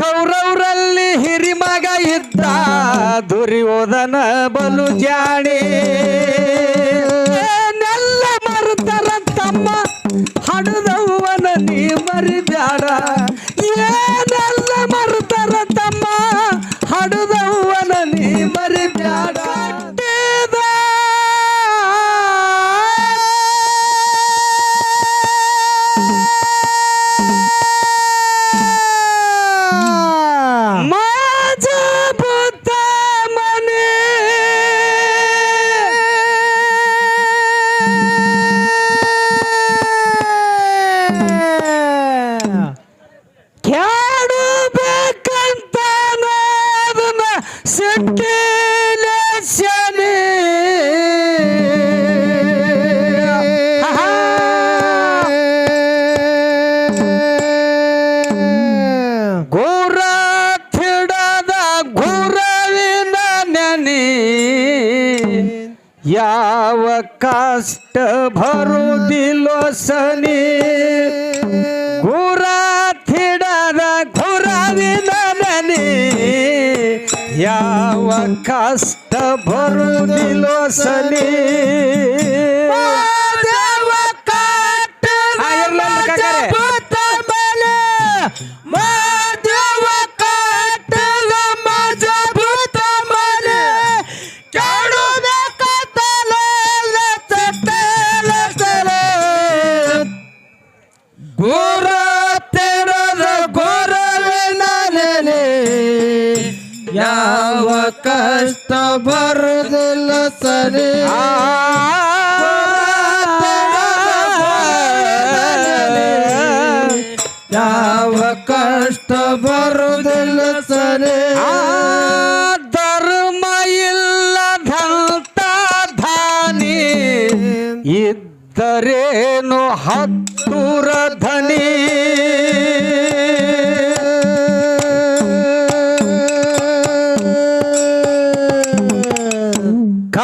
ಕೌರವರಲ್ಲಿ ಹಿರಿಮಗ ಇದ್ದ ದುರ್ಯೋಧನ ಬಲು ಜಾಣಿ. कष्ट भरू दिलो सनी गुरा थिडाद घुराविद ಯಾವ ಕಷ್ಟ ಬರುವುದಿಲ್ಲ ಸಲೀ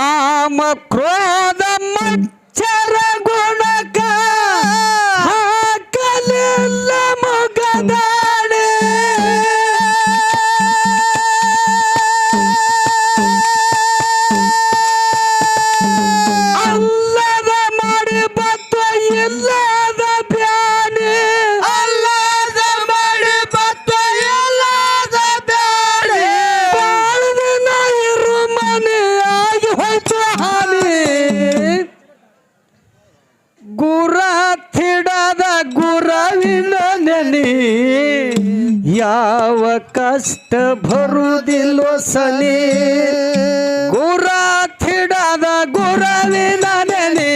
ಕಾಮ ಕ್ರೋಧ याव कष्ट भरू दिलो सने. गोरा थिडादा गोरा विनाने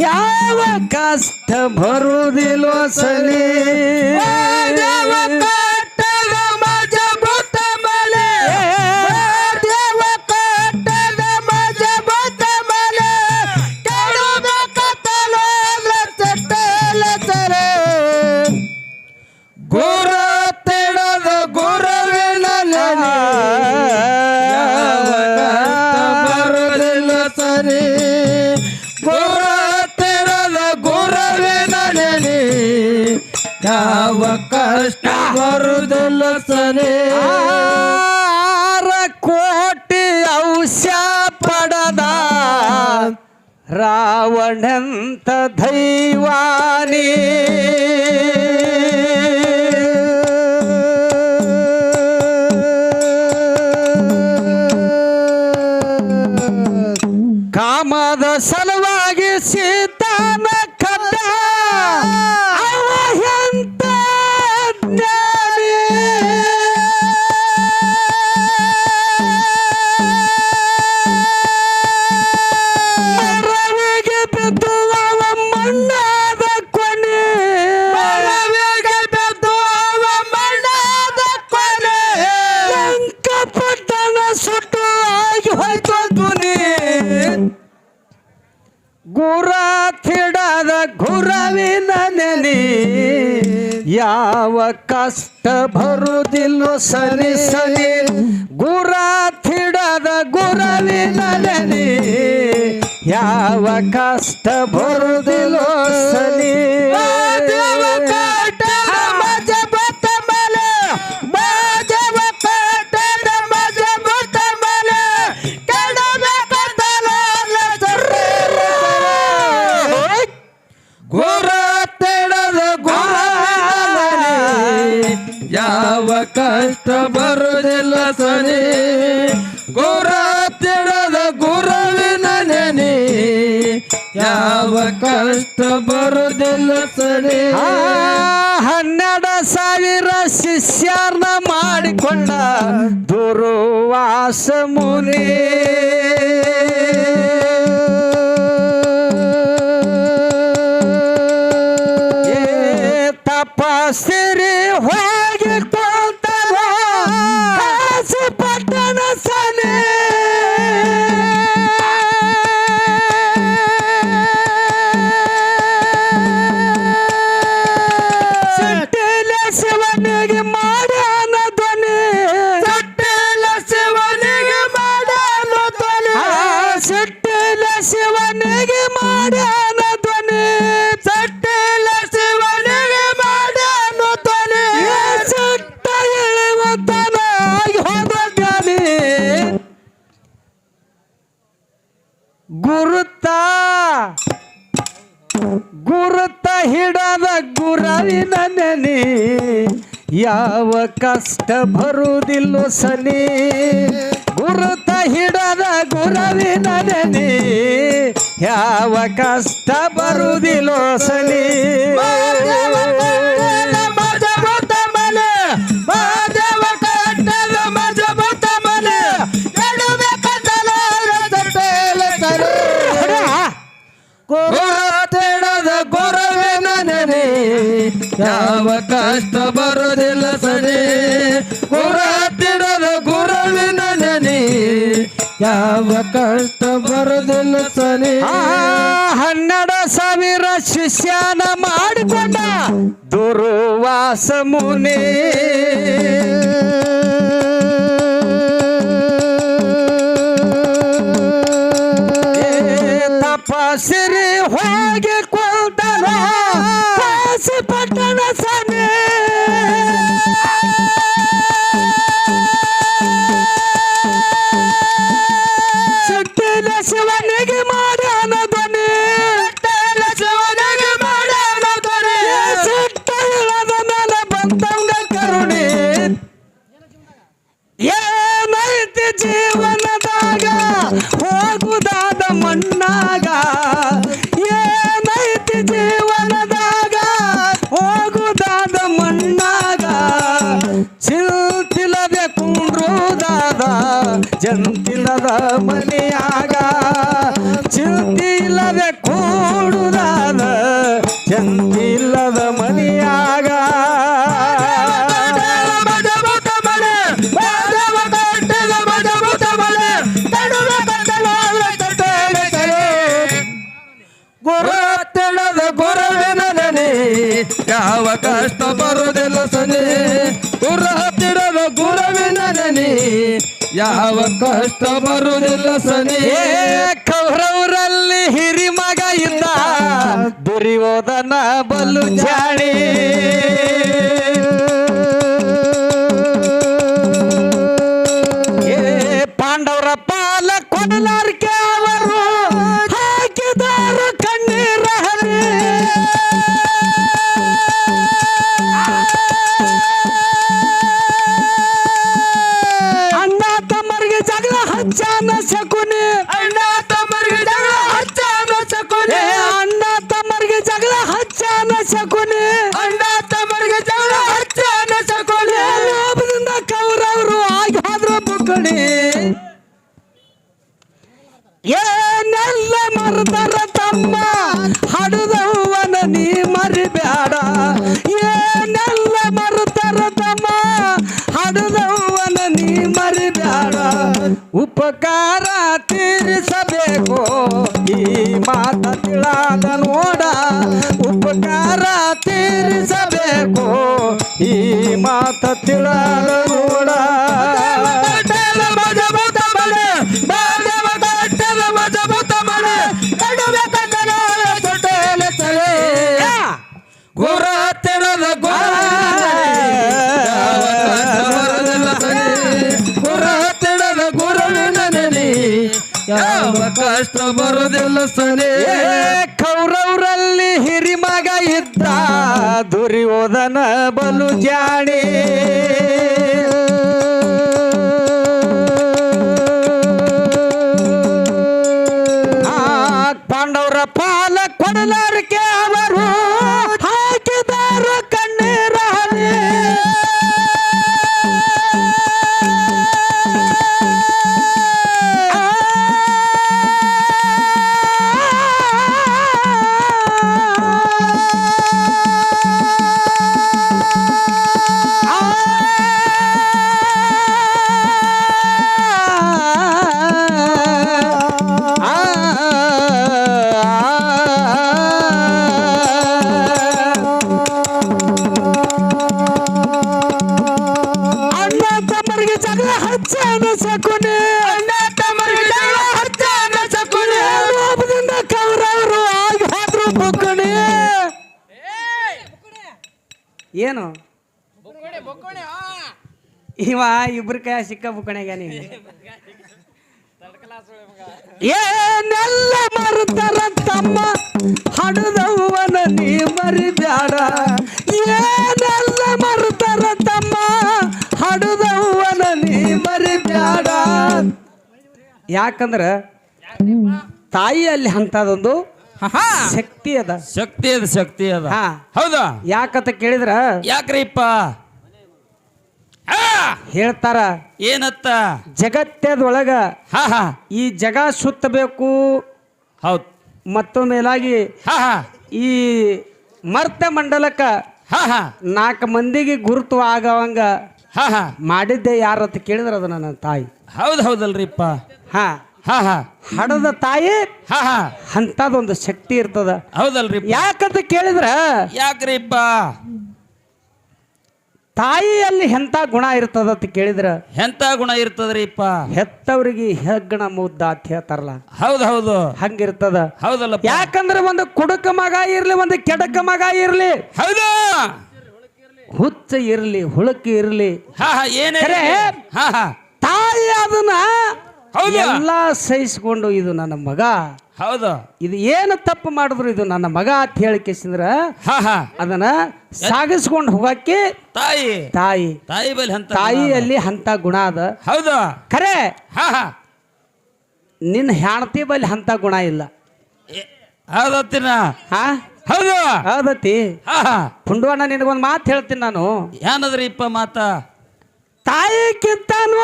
याव कष्ट भरू दिलो सने. ದಡಂತ ದೈವಾನಿ. ಸನಿ ಯಾವ ಕಷ್ಟ ಬರುದಿಲ್ಲೋ ಸನಿ ಸನಿ ಗುರ ತಿಡದ ಗುರಲಿ ಯಾವ ಕಷ್ಟ ಬರುದಿಲ್ಲೋ ಸನಿ ಕಷ್ಟ ಬರುದಿಲ್ಲ ಸರಿ ಗುರ ತಿಳದ ಗುರುವಿನ ನೆನೆ. ಯಾವ ಕಷ್ಟ ಬರುದಿಲ್ಲ ಸರಿ ಹನ್ನೆರಡು ಸಾವಿರ ಶಿಷ್ಯರ್ನ ಮಾಡಿಕೊಂಡ ದುರುವಾಸ ಮುನಿ. ನೆನೆ ಯಾವ ಕಷ್ಟ ಬರುವುದಿಲ್ಲ ಸನಿ. ಗುರುತ ಹಿಡದ ಗುರವಿ ನೆನೆ ಯಾವ ಕಷ್ಟ ಬರುವುದಿಲ್ಲ ಸನಿ. ಯಾವ ಕಷ್ಟ ಬರೋದಿಲ್ಲ ಸರಿ. ಗುರುತಿಡದ ಗುರುವಿನ ನನಿ. ಯಾವ ಕಷ್ಟ ಬರೋದಿಲ್ಲ ಸರಿ. ಹನ್ನೆರಡ ಸಾವಿರ ಶಿಷ್ಯನ ಮಾಡಿಕೊಂಡ ದುರುವಾಸ ಮುನಿ. ತಪಸಿರಿ ಹೋಗಿ ಕುಂತನ seu é negro. ಡ್ರಿ ಬಲು ಜಾಣಿ. ಉಪಕಾರ ತೀರಿಸಬೇಕು. ಬರುವುದಿಲ್ಲ ಸರಿ. ಕೌರವರಲ್ಲಿ ಹಿರಿಮಗ ಇದ್ದ ದುರ್ಯೋಧನ ಬಲು ಜಾಣಿ ಏನು? ಇವ ಇಬ್ರ ಕೈ ಸಿಕ್ಕ ಬುಕ್ಕಣೆಗ ನೀ ಏನೆಲ್ಲ ಮರುತರ ತಮ್ಮ ಹಡದವನ ನೀ ಮರಿಬ್ಯಾಡ. ಏನೆಲ್ಲ ಮರುತರ ತಮ್ಮ ಹಡದವನ ನೀ ಮರಿಬ್ಯಾಡ. ಯಾಕಂದ್ರ ತಾಯಿಯಲ್ಲಿ ಅಂತದೊಂದು ಶಕ್ತಿ ಅದ. ಶಕ್ತಿ ಅದ ಶಕ್ತಿ ಅದ. ಹಾ. ಹೌದಾ? ಯಾಕಂತ ಕೇಳಿದ್ರ? ಯಾಕ್ರಿಪ್ಪ? ಆ, ಹೇಳ್ತಾರ ಏನತ್ತ? ಜಗತ್ತದೊಳಗ ಹಾ ಹಾ. ಈ ಜಗ ಸುತ್ತಬೇಕು ಹೌದ್. ಮತ್ತೊಮ್ಮೆಲಾಗಿ ಮೇಲಾಗಿ ಹಾ ಹಾ. ಈ ಮರ್ತ ಮಂಡಲಕ್ಕ ಹಾ ಹಾ. ನಾಲ್ಕು ಮಂದಿಗೆ ಗುರುತು ಆಗವಂಗ ಹಾ ಹಾ. ಮಾಡಿದ್ದೆ ಯಾರತ್ತ ಕೇಳಿದ್ರ ಅದು ನನ್ನ ತಾಯಿ. ಹೌದ್ ಹೌದಲ್ರಿಪ್ಪ. ಹಾ. ಹಾ ಹಾ. ಹಡದ ತಾಯಿ ಹಾ ಹಾ. ಅಂತದೊಂದು ಶಕ್ತಿ ಇರ್ತದ. ಹೌದಲ್ರಿ ಯಾಕಂತ ಕೇಳಿದ್ರ ಯಾಕ್ರಿಪ್ಪ ತಾಯಿಯಲ್ಲಿ ಎಂತ ಗುಣ ಇರ್ತದ ಅಂತ ಕೇಳಿದ್ರ ಎಂತ ಗುಣ ಇರ್ತದ್ರಿಪ್ಪ ಹೆತ್ತವರಿಗೆ ಹೆಗ್ಗಣ ಮುದ್ದ ಅಂತ ಹೇಳ್ತಾರಲ್ಲ. ಹೌದು ಹೌದು ಹಂಗಿರ್ತದ. ಹೌದಲ್ಲ ಯಾಕಂದ್ರೆ ಒಂದು ಕುಡುಕ ಮಗ ಇರ್ಲಿ ಒಂದು ಕೆಡಕ ಮಗ ಇರ್ಲಿ. ಹೌದು. ಹುಚ್ಚ ಇರ್ಲಿ ಹುಳುಕಿ ಇರ್ಲಿ. ಹಾ ಹಾ ಏನೇ ಖರೆ? ಹಾ ಹಾ. ತಾಯಿ ಅದನ್ನ? ಎಲ್ಲ ಸಹಿಸಿಕೊಂಡು ಇದು ನನ್ನ ಮಗ. ಹೌದು. ಇದು ಏನು ತಪ್ಪು ಮಾಡಿದ್ರು ಇದು ನನ್ನ ಮಗ ಅಂತ ಹೇಳಿಕೆಸಿಂದ್ರ ಹಾ ಹಾ. ಅದನ್ನ ಸಾಗಿಸ್ಕೊಂಡು ಹೋಗಕ್ಕೆ ತಾಯಿ. ತಾಯಿ. ತಾಯಿ ಬಲ್ಲಿ ಅಂತ ತಾಯಿಯಲ್ಲಿ ಅಂತ ಗುಣ ಅದ. ಹೌದು. ಖರೆ. ಹಾ ಹಾ. ನಿನ್ನ ಹೆಣ್ತಿ ಬಲ್ಲಿ ಅಂತ ಗುಣ ಇಲ್ಲ. ಹೌದತ್ತಿನ ಹಾ? ಹೌದು. ಹೌದತಿ ಹಾ ಹಾ. ಪುಂಡವಣ್ಣ ನಿನಗೊಂದು ಮಾತು ಹೇಳ್ತೀನಿ ನಾನು. ಏನದ್ರಿಪ್ಪ ಮಾತ? ತಾಯಿಕ್ಕಿಂತಾನು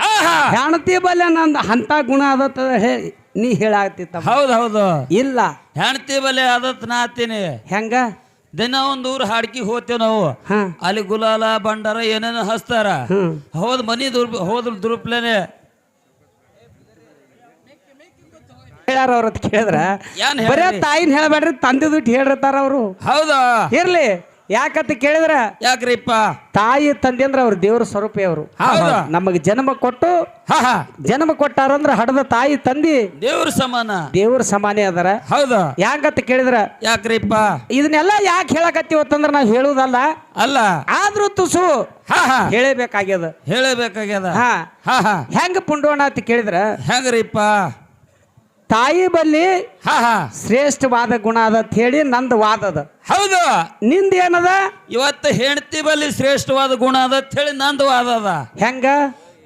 ಹಾ ಹಾ. ಹೆಣ್ತಿ ಬಲೆ ನಂದು ಅಂತ ಗುಣ ಅದತ್ತ ಹೇಳಿ ನೀ ಹೇಳಾಗ್ತಿತ್ತ ಹೌದು ಹೌದು. ಇಲ್ಲ. ಹೆಣತಿ ಬಲೆ ಅದತ್ ನಾತೀನಿ ಹೆಂಗ? ದಿನ ಒಂದ್ ಊರ್ ಹಾಡ್ಕಿ ಹೋಗ್ತೇವ್ ನಾವು. ಅಲ್ಲಿ ಗುಲಾಲ ಬಂಡಾರ ಏನೇನೋ ಹಚ್ತಾರ. ಹ್ಮ್ ಹೋದ್ ಮನಿ ದುರ್ ಹೋದ್ರ ದುರುಪ್ಲೇನೆ ಹೇಳ್ಯಾರ ಅವ್ರ ಕೇಳಿದ್ರೆ. ಬರೇ? ತಾಯಿನ ಹೇಳಬೇಡ್ರಿ ತಂದೆ ದುಡ್ಡು ಹೇಳಿರ್ತಾರ ಅವರು. ಹೌದಾ? ಇರ್ಲಿ. ಯಾಕಂತ ಕೇಳಿದ್ರ ಯಾಕ್ರಿಪ್ಪ? ತಾಯಿ ತಂದೆ ಅಂದ್ರೆ ಅವ್ರ ದೇವ್ರ ಸ್ವರೂಪ ಅವರು? ನಮಗೆ ಜನ್ಮ ಕೊಟ್ಟು ಜನ್ಮ ಕೊಟ್ಟಾರಂದ್ರ ಹಡದ ತಾಯಿ ತಂದಿ ದೇವ್ರ ಸಮಾನ. ದೇವ್ರ ಸಮಾನ ಅದರ. ಹೌದು. ಯಾಕಂತ ಕೇಳಿದ್ರ ಯಾಕ್ರಿಪ್ಪ? ಇದನ್ನೆಲ್ಲ ಯಾಕೆ ಹೇಳಕತ್ತೀವತ್ತಂದ್ರ ನಾವು ಹೇಳುದಲ್ಲ. ಅಲ್ಲ. ಆದ್ರೂ ತುಸು ಹೇಳಬೇಕಾಗ್ಯದ. ಹೇಳಬೇಕಾಗ್ಯದ. ಹೆಂಗ ಪುಂಡೋಣ ಅಂತ ಕೇಳಿದ್ರ ಹೆಂಗ್ರಿಪ್ಪ? ತಾಯಿ ಬಲ್ಲಿ ಹಾ ಹಾ. ಶ್ರೇಷ್ಠವಾದ ಗುಣ ಅದ ಅಂತ ಹೇಳಿ ನಂದು ವಾದ ಅದ ಹೌದು. ನಿಂದ ಏನದ? ಇವತ್ತು ಹೆಂಡತಿ ಬಲ್ಲಿ ಶ್ರೇಷ್ಠವಾದ ಗುಣ ಅದ ಅಂತ ಹೇಳಿ ನಂದು ವಾದ ಅದ ಹೆಂಗ?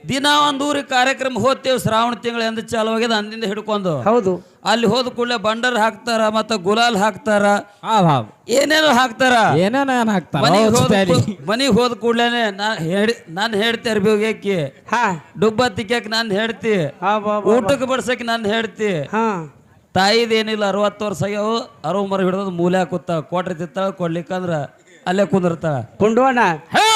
ದಿನ ಒಂದೂರಿ ಕಾರ್ಯಕ್ರಮ ಹೋಗ್ತೇವೆ ಶ್ರಾವಣ ತಿಂಗಳು ಎಂದ ಚಾಲು ಆಗ್ಯದ ಅಂದಿಂದ ಹಿಡ್ಕೊಂಡು. ಹೌದು. ಅಲ್ಲಿ ಹೋದ ಕೂಡಲೇ ಬಂಡರ್ ಹಾಕ್ತಾರ ಮತ್ತ ಗುಲಾಲ್ ಹಾಕ್ತಾರ. ಏನೇನೋ ಹಾಕ್ತಾರ. ಏನೇನ ಮನಿಗೆ ಹೌದ್ ಕೂಡ್ಲೇನೆ ನಾನು ಹೇಳ್ತಿ ಅರ್ಬಿ ಹೋಗ್ಯಾಕಿ. ಹಾ. ಡುಬ್ಬ ತಿಕ್ಕಾಕ ನಾನು ಹೇಳ್ತಿ. ಊಟಕ್ಕೆ ಬಡ್ಸಕ್ ನಾನು ಹೇಳ್ತಿ. ಹಾ. ತಾಯಿದ ಏನಿಲ್ಲ ಅರವತ್ತು ವರ್ಷ ಆಗ್ಯಾವು. ಅರವ ಮರ ಹಿಡಿದು ಮೂಲೆ ಕೂತ ಕೊಟ್ರಿ ತಿತ್ತಾಳ ಕೊಡ್ಲಿಕ್ಕಂದ್ರ ಅಲ್ಲೇ ಕುಂದಿರ್ತಾಳ. ಕುಂಡೋಣ ಹಾ!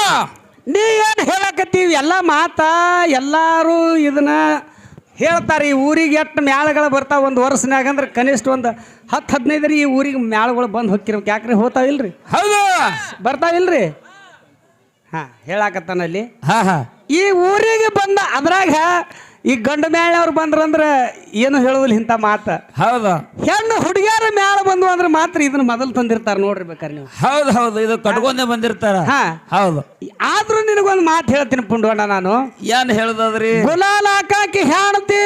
ನೀ ಏನು ಹೇಳಕತ್ತೀವಿ. ಎಲ್ಲ ಮಾತಾ ಎಲ್ಲರೂ ಇದನ್ನ ಹೇಳ್ತಾರೆ. ಈ ಊರಿಗೆ ಎಷ್ಟು ಮ್ಯಾಳಗಳು ಬರ್ತಾವ ಒಂದು ವರ್ಷನಾಗ ಅಂದ್ರೆ ಕನಿಷ್ಠ ಒಂದು ಹತ್ತು ಹದಿನೈದರಿ ಈ ಊರಿಗೆ ಮ್ಯಾಳಗಳು ಬಂದು ಹೊಕ್ಕಿರ್ಬೇಕು. ಯಾಕ್ರಿ ಹೋತಾವಿಲ್ರಿ ಹೌದು. ಬರ್ತಾವಿಲ್ರಿ ಹಾಂ ಹೇಳಾಕತ್ತಾನಲ್ಲಿ ಹಾ ಹಾ. ಈ ಊರಿಗೆ ಬಂದ ಅದ್ರಾಗ ಈ ಗಂಡ ಮ್ಯಾಳವ್ರು ಬಂದ್ರಂದ್ರೆ ಏನು ಹೇಳುದಿಲ್ಲ ಇಂಥ ಮಾತು? ಹೌದು. ಹೆಣ್ಣು ಹುಡುಗಿಯರ ಮ್ಯಾಲ ಬಂದು ಅಂದ್ರೆ ಮಾತ್ರ ಇದನ್ನ ಮೊದಲು ತಂದಿರ್ತಾರೆ ನೋಡ್ರಿ ಬೇಕಾರೆ ನೀವು. ಹೌದು ಹೌದು. ಇದು ಕಟ್ಕೊಂಡೇ ಬಂದಿರ್ತಾರ. ಹಾ. ಹೌದು. ಆದ್ರೂ ನಿನಗೊಂದು ಮಾತು ಹೇಳ್ತೀನಿ ಪುಂಡೋಣ ನಾನು. ಏನ್ ಹೇಳದ್ರಿ ಗುಲಾಲ್ ಹಾಕಾಕಿ ಹ್ಯಾಣತಿ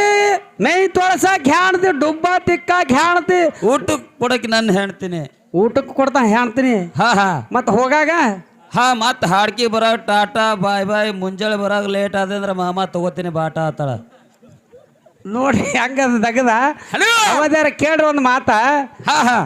ಮೈ ತೊಳಸಾಕ್ ಹ್ಯಾಣತಿ ಡುಬ್ಬ ತಿಕ್ಕಾಕ್ ಹ್ಯಾಣತಿ. ಊಟಕ್ಕೆ ಕೊಡಕ್ಕೆ ನಾನು ಹೇಳ್ತೀನಿ ಊಟಕ್ಕೆ ಕೊಡ್ತಾ ಹೇಳ್ತೀನಿ ಹಾ ಹಾ. ಮತ್ತೆ ಹೋಗಾಗ ಹಾ ಮತ್ ಹಾಡ್ಕಿ ಬರೋ ಟಾಟಾ ಬಾಯ್ ಬಾಯ್ ಮುಂಜಾನೆ ಬರಾಗ ಲೇಟ್ ಆದಂದ್ರ ಮಾಮ ತಗೋತೀನಿ ಬಾಟ ಆತಳ. ನೋಡಿ ಹೆಂಗದ ತಗದ ಹಲೋ! ಅವದಾರ ಕೇಳ್ರಿ ಒಂದು ಮಾತ. ಹಾ ಹಾ.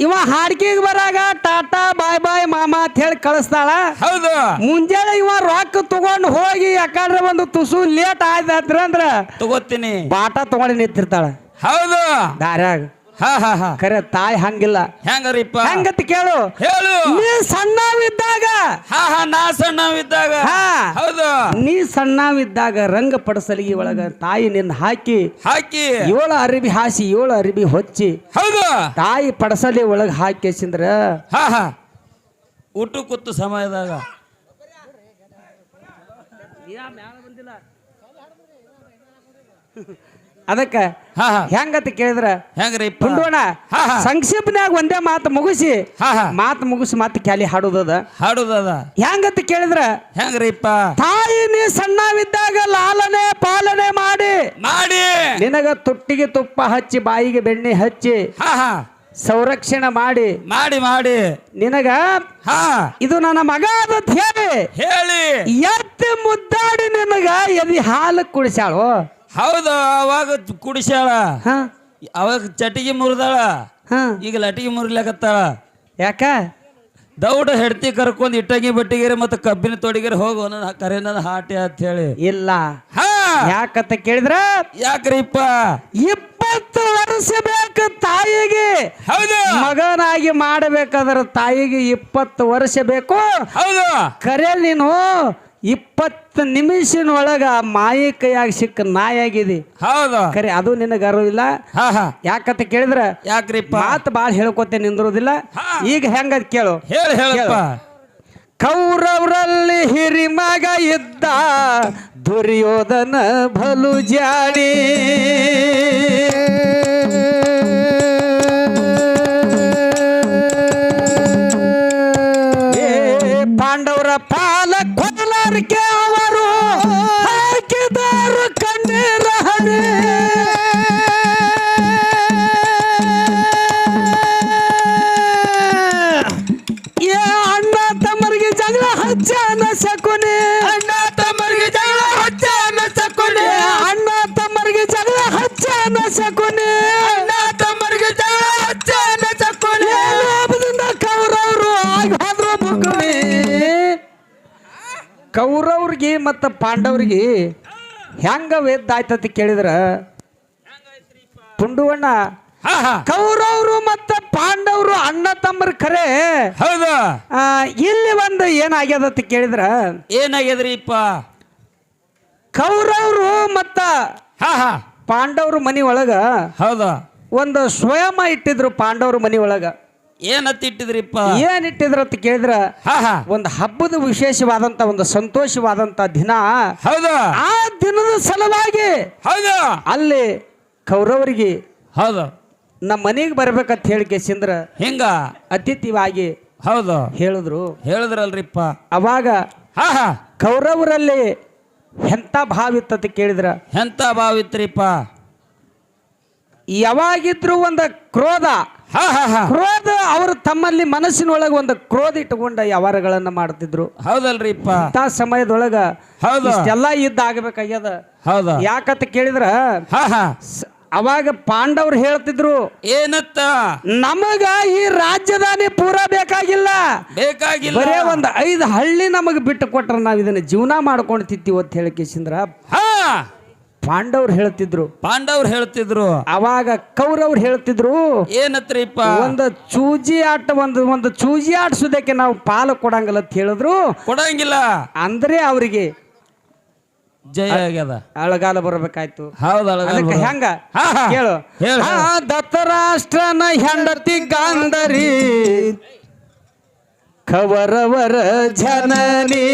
ಇವ ಹಾಡ್ಕಿಗೆ ಬರಾಗ ಟಾಟಾ ಬಾಯ್ ಬಾಯ್ ಮಾಮ ಅಂತ ಹೇಳಿ ಕಳಿಸ್ತಾಳ. ಹೌದು. ಮುಂಜಾನೆ ಇವ ರೊಕ್ಕ ತಗೊಂಡು ಹೋಗಿ ಯಾಕಂದ್ರೆ ಒಂದು ತುಸು ಲೇಟ್ ಆಯ್ತು ಅಂದ್ರೆ ತಗೋತೀನಿ. ಬಾಟ ತಗೊಂಡು ನಿಂತಿರ್ತಾಳ. ಹೌದು. ದಾರ್ಯಾಗ. ಹಾ ಹಾ ಹಾ. ಖರೆ ತಾಯಿ ಹಂಗಿಲ್ಲ. ಹೆಂಗರಿಪ್ಪ? ಹೆಂಗತ್ ಕೇಳು? ಹೇಳು. ನೀ ಸಣ್ಣವಿದ್ದಾಗ. ಹಾ ಹಾ ನಾ ಸಣ್ಣವಿದ್ದಾಗ. ಹಾ. ಹೌದು. ನೀ ಸಣ್ಣವಿದ್ದಾಗ ರಂಗ ಪಡಸಲಿಗೆ ಒಳಗ ತಾಯಿ ನಿನ್ನ ಹಾಕಿ ಹಾಕಿ. ಏಳು ಅರಿಬಿ ಹಾಸಿ ಏಳು ಅರಿಬಿ ಹೊಚ್ಚಿ ಹೌದು. ತಾಯಿ ಪಡಸಲಿ ಒಳಗ ಹಾಕಿಸಿಂದ್ರ ಹಾ ಹಾ. ಊಟ ಕೂತು ಸಮಯದಾಗ. ಅದಕ್ಕೆ ಹೆಂಗತ್ ಕೇಳಿದ್ರ? ಹೆಂಗ್ರಿ ಪುಂಡೋಣ ಸಂಕ್ಷಿಪ್ನ್ಯಾಗ ಒಂದೇ ಮಾತು ಮುಗಿಸಿ ಮಾತು ಮುಗಿಸಿ ಮತ್ತೆ ಕ್ಯಾಲಿ ಹಾಡುದದ. ಹಾಡುದದ. ಹೆಂಗತ್ ಕೇಳಿದ್ರ? ಹೆಂಗ್ರಿಪ್ಪ ತಾಯಿ ನೀ ಸಣ್ಣವಿದ್ದಾಗ ಲಾಲನೆ ಪಾಲನೆ ಮಾಡಿ ಮಾಡಿ. ನಿನಗ ತುಟ್ಟಿಗೆ ತುಪ್ಪ ಹಚ್ಚಿ ಬಾಯಿಗೆ ಬೆಣ್ಣೆ ಹಚ್ಚಿ ಹಾ ಹಾ. ಸಂರಕ್ಷಣೆ ಮಾಡಿ. ಮಾಡಿ ಮಾಡಿ. ನಿನಗ ಹಾ. ಇದು ನನ್ನ ಮಗ ಹೇಳಿ. ಹೇಳಿ. ಎತ್ತಿ ಮುದ್ದಾಡಿ ನಿನಗ ಎದಿ ಹಾಲು ಕುಡಿಸ್ಯಾಳು. ಹೌದು ಅವಾಗ ಕುಡಿಸ್ಯಾಳ. ಹ. ಅವಾಗ ಚಟಿಗೆ ಮುರಿದಾಳ. ಹ. ಈಗ ಲಟಿಗೆ ಮುರಿಲಕತ್ತಾಳ. ಯಾಕ? ದೌಡ ಹೆಡ್ತಿ ಕರ್ಕೊಂಡ್ ಇಟ್ಟಂಗಿ ಬಟ್ಟಿಗೆರೆ ಮತ್ತೆ ಕಬ್ಬಿನ ತೊಡಿಗೆರೆ ಹೋಗು ನನ್ನ ಕರೆ ನನ್ನ ಹಾಟಿ ಅಂತ ಹೇಳಿ. ಇಲ್ಲ. ಹಾ. ಯಾಕಂತ ಕೇಳಿದ್ರ? ಯಾಕ್ರಿಪ್ಪ? ಇಪ್ಪತ್ತು ವರ್ಷ ಬೇಕು ತಾಯಿಗೆ. ಹೌದು. ಮಗನಾಗಿ ಮಾಡಬೇಕಾದ್ರ ತಾಯಿಗೆ ಇಪ್ಪತ್ತು ವರ್ಷ ಬೇಕು. ಹೌದು. ಕರೆ ನೀನು ಇಪ್ಪತ್ತು ನಿಮಿಷನ ಒಳಗ ಮಾಯಿ ಕೈಯಾಗ ಸಿಕ್ಕ ನಾಯಾಗಿದಿ. ಹೌದು. ಕರೆ ಅದು ನಿನಗೆ ಇಲ್ಲ ಹಾ ಹಾ. ಯಾಕಂತ ಕೇಳಿದ್ರ? ಯಾಕ್ರಿಪ್ಪ? ಮಾತು ಭಾಳ ಹೇಳ್ಕೊತೆ ನಿಂದಿರೋದಿಲ್ಲ. ಈಗ ಹೆಂಗದ್ ಕೇಳು? ಹೇಳಿ ಹೇಳಪ್ಪ. ಕೌರವರಲ್ಲಿ ಹಿರಿಮಗ ಇದ್ದ ದುರ್ಯೋಧನ ಬಲು ಜಾಡಿ ಕೌರವ್ರಿಗೆ ಮತ್ತು ಪಾಂಡವ್ರಿಗೆ ಹೆಂಗ ವೇದ ಆಯ್ತತಿ ಕೇಳಿದ್ರ? ಪುಂಡುವಣ್ಣ ಕೌರವರು ಮತ್ತು ಪಾಂಡವರು ಅಣ್ಣ ತಮ್ಮರ ಖರೆ ಹೌದು. ಇಲ್ಲಿ ಒಂದು ಏನಾಗ್ಯದ ಅಂತ ಕೇಳಿದ್ರ? ಏನಾಗ್ಯದ್ರಿಪ್ಪ? ಕೌರವರು ಮತ್ತ ಪಾಂಡವ್ರ ಮನಿ ಒಳಗ ಹೌದ. ಒಂದು ಸ್ವಯಂ ಇಟ್ಟಿದ್ರು ಪಾಂಡವರು ಮನಿ ಒಳಗ. ಏನತ್ತಿಟ್ಟಿದ್ರಿಪ್ಪ? ಏನ್ ಇಟ್ಟಿದ್ರು ಅಂತ ಕೇಳಿದ್ರ ಒಂದು ಹಬ್ಬದ ವಿಶೇಷವಾದಂತ ಒಂದು ಸಂತೋಷವಾದಂತ ದಿನ ಹೌದು. ಆ ದಿನದ ಸಲುವಾಗಿ ಹೌದು. ಅಲ್ಲಿ ಕೌರವರಿಗೆ ಹೌದು. ನಮ್ಮ ಮನೆಗೆ ಬರ್ಬೇಕಂತ ಹೇಳಿ ಕೇಸಿಂದ್ರ ಹಿಂಗ? ಅತಿಥಿವಾಗಿ ಹೌದು. ಹೇಳಿದ್ರು. ಹೇಳಿದ್ರಲ್ರಿಪ್ಪ. ಅವಾಗ ಕೌರವರಲ್ಲಿ ಎಂಥ ಭಾವ ಇತ್ತಂತ ಕೇಳಿದ್ರ? ಎಂತ ಭಾವಿತ್ರಿಪ್ಪ ಯಾವಾಗಿದ್ರು ಒಂದು ಕ್ರೋಧ. ಕ್ರೋಧ ಅವರು ತಮ್ಮಲ್ಲಿ ಮನಸ್ಸಿನೊಳಗೆ ಒಂದು ಕ್ರೋಧ ಇಟ್ಟುಕೊಂಡ ವ್ಯವಹಾರಗಳನ್ನ ಮಾಡ್ತಿದ್ರು. ಹೌದಲ್ರಿಪ್ಪ ಸಮಯದೊಳಗ ಹೌದು. ಇಷ್ಟೆಲ್ಲ ಯುದ್ಧ ಆಗಬೇಕಾಗ್ಯದ? ಹೌದು. ಯಾಕಂತ ಕೇಳಿದ್ರ? ಹಾ ಹಾ. ಸ- ಅವಾಗ ಪಾಂಡವ್ರು ಹೇಳ್ತಿದ್ರು ಏನತ್ತ? ನಮಗ ಈ ರಾಜಧಾನಿ ಪೂರ ಬೇಕಾಗಿಲ್ಲ. ಬೇಕಾಗಿಲ್ಲ. ಬರೇ ಒಂದು ಐದು ಹಳ್ಳಿ ನಮಗೆ ಬಿಟ್ಟು ಕೊಟ್ರ ನಾವ್ ಇದನ್ನ ಜೀವನ ಮಾಡ್ಕೊಂಡು ತಿಂತೀವಿ ಅಂತ ಹೇಳಿಕೆಸಿಂದ್ರ ಹಾ. ಪಾಂಡವ್ರು ಹೇಳ್ತಿದ್ರು. ಪಾಂಡವ್ರು ಹೇಳ್ತಿದ್ರು. ಅವಾಗ ಕೌರವ್ರು ಹೇಳ್ತಿದ್ರು ಏನತ್ರಿಪ್ಪ? ಒಂದು ಚೂಜಿ ಆಟ ಒಂದು ಒಂದು ಚೂಜಿ ಆಡ್ಸೋದಕ್ಕೆ ನಾವು ಪಾಲು ಕೊಡಂಗಿಲ್ಲ ಅಂತ ಹೇಳಿದ್ರು. ಕೊಡಂಗಿಲ್ಲ. ಅಂದ್ರೆ ಅವರಿಗೆ ಜಯ ಆಗ್ಯದ. ಅಳಗಾಲ ಬರಬೇಕಾಯ್ತು. ಹೌದು ಅದಕ್ಕೆ ಹೆಂಗ? ಹೇಳು, ದತ್ತರಾಷ್ಟ್ರನ ಹೆಂಡತಿ ಗಾಂಧರಿ ಕವರವರ ಜನನಿ.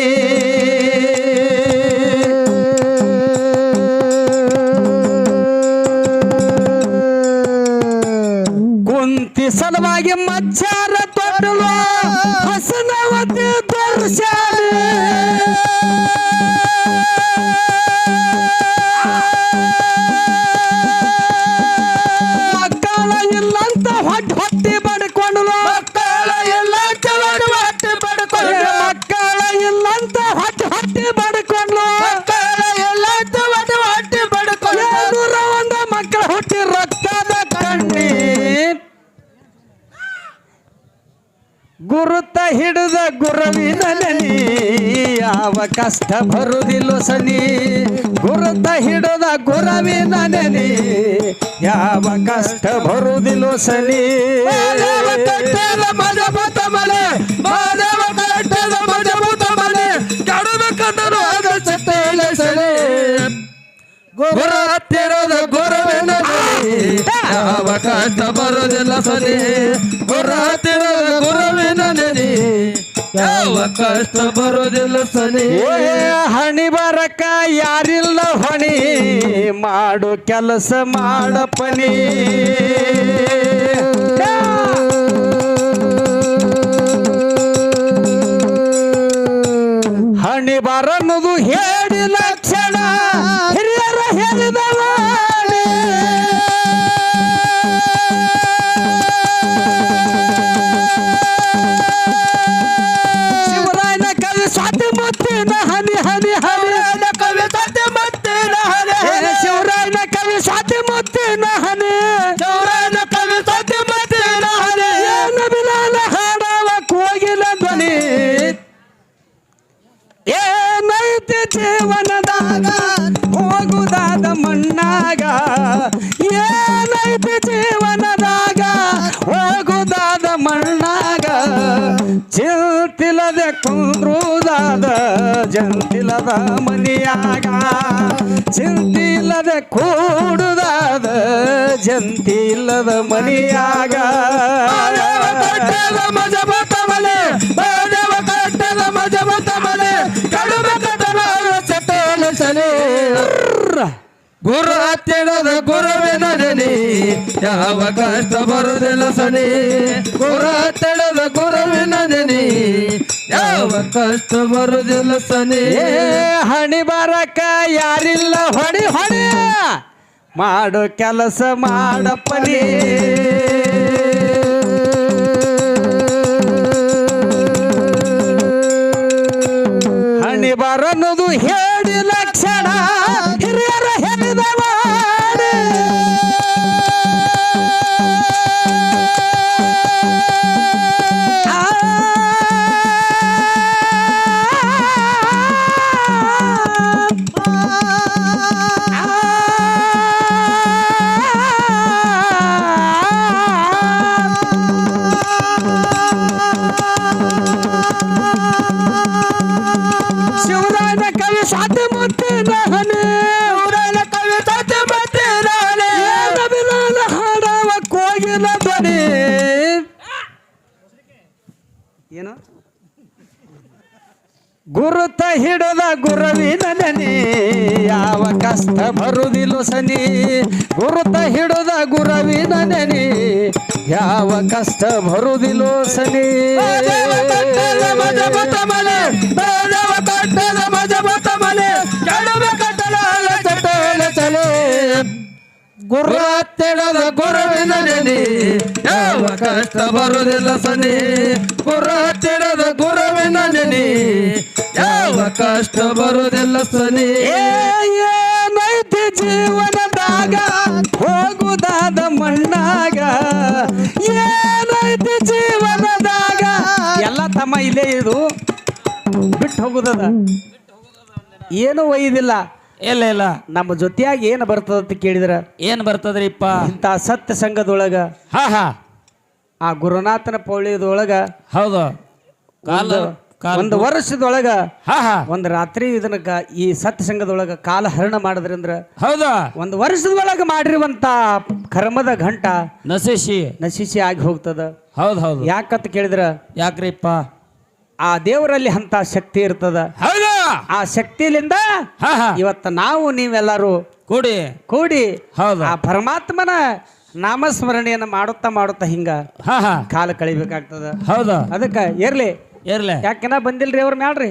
ಸಲುವಾಗಿ ಮಚ್ಚಾರ ತೊಡಲು ಹಸನವತಿ ತೋರಿಸ್ಯಾರ ಮಕ್ಕಳ ಇಲ್ಲಂತ ಹೊಟ್ಟೆ ಹೊಟ್ಟಿ ಬಡ್ಕೊಂಡ್ಲು ಮಕ್ಕಳ ಇಲ್ಲ ಚಲೋ ಹೊಟ್ಟೆ ಬಡ್ಕೊಂಡ ಮಕ್ಕಳ ಇಲ್ಲಂತ ಹೊಟ್ಟೆ ಹೊಟ್ಟಿ ಬಡ್ಕೊಂಡ್ಲು ಮಕ್ಕಳ ಇಲ್ಲಂತ ಹೊಟ್ಟೆ ಹೊಟ್ಟಿ ಬಡ್ಕೊಂಡ ಒಂದು ಮಕ್ಕಳ ಹುಟ್ಟಿ ರಕ್ತದ ಕಣ್ಣಿ ಗುರುತ ಹಿಡಿದ ಗುರುವಿನ ನೆನಿ, ಯಾವ ಕಷ್ಟ ಬರುವುದಿಲ್ಲ ಸನಿ. ಗುರುತ ಹಿಡಿದ ಗುರುವಿನ ನೆನಿ, ಯಾವ ಕಷ್ಟ ಬರುವುದಿಲ್ಲ ಸನಿ. ಗುರು ಹತ್ತಿರ ಯಾವ ಕಷ್ಟ ಬರೋದಿಲ್ಲ ಸರಿ ಗುರ ಹತ್ತಿರದ ಗುರುವಿನ ನೆನಿ ಯಾವ ಕಷ್ಟ ಬರೋದಿಲ್ಲ ಸನಿ ಏ ಹಣಿ ಬರಕ ಯಾರಿಲ್ಲ ಹೊಣಿ. ಮಾಡು ಕೆಲಸ ಮಾಡಪ್ಪನಿ ಕುಂದ್ರೂದಾದ ಕುಂದ್ರುದಾದ ಜಂತಿಲ್ಲದ ಮನಿಯಾಗ ಚಿಂತಿಲ್ಲದೆ ಕೂಡುದಾದ ಜಂತಿಲ್ಲದ ಮನಿಯಾಗ ಗುರು ಹತ್ತಿರದ ಗುರುವಿನ ನೆನಿ ಯಾವ ಕಷ್ಟ ಬರುವುದಿಲ್ಲ ಸನಿ. ಗುರು ಹತ್ತಿರದ ಗುರುವಿನ ನೆನಿ ಯಾವ ಕಷ್ಟ ಬರುವುದಿಲ್ಲ ಸನಿ. ಹಣಿ ಬರಕ ಯಾರಿಲ್ಲ ಹೊಡಿ ಹೊಡಿ ಮಾಡು ಕೆಲಸ ಮಾಡಪ್ಪನಿ ಹಣಿ ಬರನದು ಹೇಳಿ. ಹಿಡದ ಗುರವಿನ ನೆನೆ, ಯಾವ ಕಷ್ಟ ಬರುದಿಲ್ಲ ಸನಿ. ಗುರುತ ಹಿಡದ ಗುರವಿನ ನೆನೆ, ಯಾವ ಕಷ್ಟ ಬರುದಿಲ್ಲ ಸನಿ. ಗುರು ಹತ್ತಿರದ ಗುರುವಿನ ನೆನೆ. ಯಾವ ಕಷ್ಟ ಬರುವುದಿಲ್ಲ ಸನಿ. ಗುರು ಹತ್ತಿರದ ಗುರುವಿನ ನೆನೆ. ಯಾವ ಕಷ್ಟ ಬರುವುದಿಲ್ಲ ಸನಿ. ಏನೈತಿ ಜೀವನದಾಗ ಹೋಗುದಾದ ಮಣ್ಣಾಗ. ಏನೈತಿ ಜೀವನದಾಗ. ಎಲ್ಲ ತಮ್ಮ ಇಲ್ಲೇ ಇದು ಬಿಟ್ಟು ಹೋಗುದದ. ಏನು ಒಯ್ದಿಲ್ಲ ಇಲ್ಲ ಇಲ್ಲ. ನಮ್ಮ ಜೊತೆಯಾಗಿ ಏನು ಬರ್ತದ ಅಂತ ಕೇಳಿದ್ರ? ಏನ್ ಬರ್ತದ್ರಿಪ್ಪ? ಇಂಥ ಸತ್ಯ ಸಂಘದೊಳಗ. ಹಾ ಹಾ. ಆ ಗುರುನಾಥನ ಪೌಳಿಯದೊಳಗ ಹೌದು. ಕಾಲ ಕಾಲ ಒಂದು ವರ್ಷದೊಳಗ ಹಾ ಹಾ. ಒಂದು ರಾತ್ರಿ ಇದನ್ನ ಕ- ಈ ಸತ್ಯ ಸಂಘದೊಳಗ ಕಾಲ ಹರಣ ಮಾಡಿದ್ರಂದ್ರ ಹೌದಾ. ಒಂದು ವರ್ಷದೊಳಗ ಮಾಡಿರುವಂತ ಕರ್ಮದ ಘಂಟ ನಶಿಸಿ. ನಶಿಸಿ ಆಗಿ ಹೋಗ್ತದ. ಹೌದು ಹೌದು. ಯಾಕಂತ ಕೇಳಿದ್ರ? ಯಾಕ್ರಿಪ್ಪ? ಆ ದೇವರಲ್ಲಿ ಅಂತ ಶಕ್ತಿ ಇರ್ತದ. ಹೌದಾ. ಆ ಶಕ್ತಿಲಿಂದ ಇವತ್ತು ನಾವು ನೀವೆಲ್ಲರೂ ಕೂಡಿ. ಕೂಡಿ ಹೌದು. ಆ ಪರಮಾತ್ಮನ ನಾಮಸ್ಮರಣೆಯನ್ನ ಮಾಡುತ್ತಾ ಮಾಡುತ್ತಾ ಹಿಂಗ ಕಾಲ ಕಳಿಬೇಕಾಗ್ತದ. ಹೌದು. ಅದಕ್ಕೆ ಇರ್ಲಿ ಇರ್ಲಿ ಯಾಕೆನ ಬಂದಿಲ್ರಿ ಅವ್ರ ಮ್ಯಾಳ್ರಿ